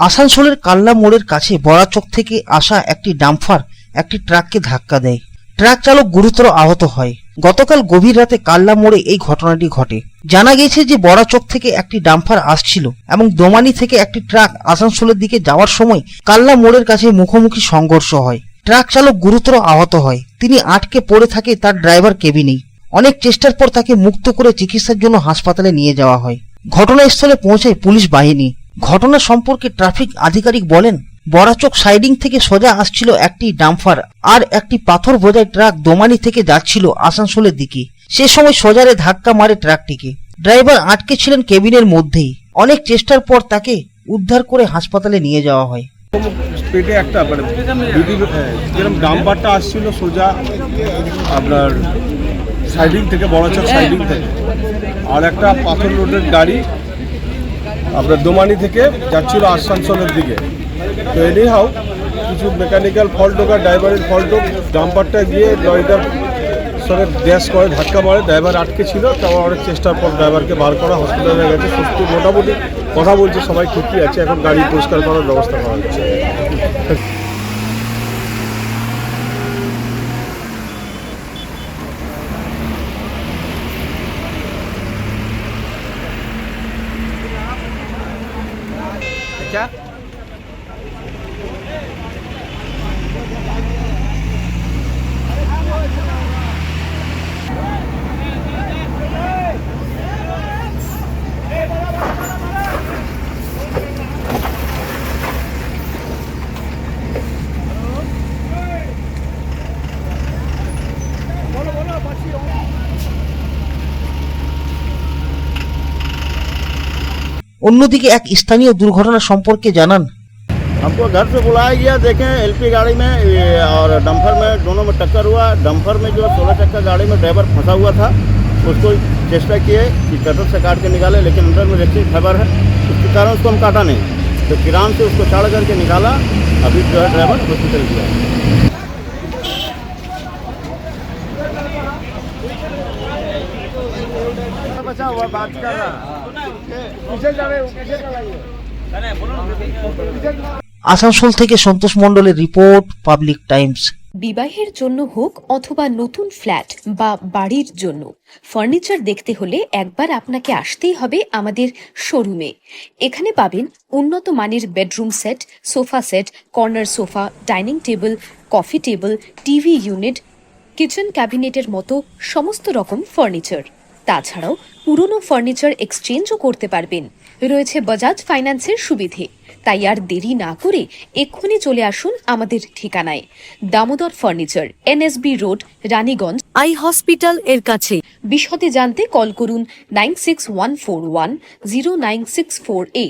আসানসোলের কাল্লা মোড়ের কাছে বড়াচক থেকে আসা একটি ডাম্পার একটি ট্রাককে ধাক্কা দেয়। ট্রাক চালক গুরুতর আহত হয়। গতকাল গভীর রাতে কাল্লা মোড়ে এই ঘটনাটি ঘটে। জানা গেছে যে বড়াচক থেকে একটি ডাম্পার আসছিল এবং দোমানি থেকে একটি ট্রাক আসানসোলের দিকে যাওয়ার সময় কাল্লা মোড়ের কাছে মুখোমুখি সংঘর্ষ হয়। ট্রাক চালক গুরুতর আহত হয়। তিনি আটকে পড়ে থাকে তার ড্রাইভার কেবিনেই। অনেক চেষ্টার পর তাকে মুক্ত করে চিকিৎসার জন্য হাসপাতালে নিয়ে যাওয়া হয়। ঘটনাস্থলে পৌঁছায় পুলিশ বাহিনী। ঘটনা সম্পর্কে ট্রাফিক আধিকারিক বলেন বড়াচক সাইডিং থেকে সোজা আসছিল একটি ডাম্পার আর একটি পাথর বোঝাই ট্রাক দোমানি থেকে যাচ্ছিল আসানসোলের দিকে। সে সময় সোজারে ধাক্কা মারে ট্রাকটিকে। ড্রাইভার আটকে ছিলেন কেবিনের মধ্যেই। অনেক চেষ্টার পর তাকে উদ্ধার করে হাসপাতালে নিয়ে যাওয়া হয়। পেটে একটা মানে যদি যেরকম ডাম্পারটা আসছিল সোজা, আপনার সাইডিং থেকে বড়চক সাইডিং থেকে, আর একটা পাথর রোডের গাড়ি আপনার দোমানি থেকে যাচ্ছিল আসানসোলের দিকে। তো এনি হাউ কিছু মেকানিক্যাল ফল্ট হোক আর ড্রাইভারের ফল্ট হোক ডাম্পারটা গিয়ে লরিটার সঙ্গে ড্যাশ করে, ধাক্কা মারে ড্রাইভার আটকে ছিল তাও অনেক চেষ্টার পর ড্রাইভারকে বার করা হসপিটালে গেছে, সুস্থ, মোটামুটি। কথা বলছে, সবাই ঠিকই আছে, এখন গাড়ি পরিষ্কার করার ব্যবস্থা করা হচ্ছে। 大家。অন্যদিকে এক স্থানীয় দুর্ঘটনা সম্পর্কে জানান हमको घर से बुलाया गया देखें एलपी गाड़ी में ये, और डंपर में दोनों में टक्कर हुआ डंपर में जो सोलह चक्का गाड़ी में ड्राइवर फंसा हुआ था उसको चेष्टा किए कि कटर से काट के निकाले लेकिन अंदर में रेक्सिंग फाइबर है उसके कारण उसको हम काटा नहीं तो किरान से उसको चाड़ करके निकाला अभी जो है ड्राइवर हॉस्पिटल गया बचा हुआ बात कर रहा আসানসোল থেকে সন্তোষ মন্ডলের রিপোর্ট, পাবলিক টাইমস। বিবাহের জন্য হোক অথবা নতুন ফ্ল্যাট বা বাড়ির জন্য, ফার্নিচার দেখতে হলে একবার আপনাকে আসতেই হবে আমাদের শোরুমে। এখানে পাবেন উন্নত মানের bedroom set, sofa set, corner sofa, dining table, coffee table, TV unit, kitchen ক্যাবিনেটের মতো সমস্ত রকম ফার্নিচার। তাছাড়াও পুরনো ফার্নিচার এক্সচেঞ্জও করতে পারবেন। রয়েছে বাজাজ ফাইন্যান্সের সুবিধে। তাই আর দেরি না করে এক্ষুনি চলে আসুন আমাদের ঠিকানায়। Damodar furniture NSB road Raniganj. Eye hospital এর কাছে। বিশদে জানতে কল করুন nine six one four one zero nine six four eight.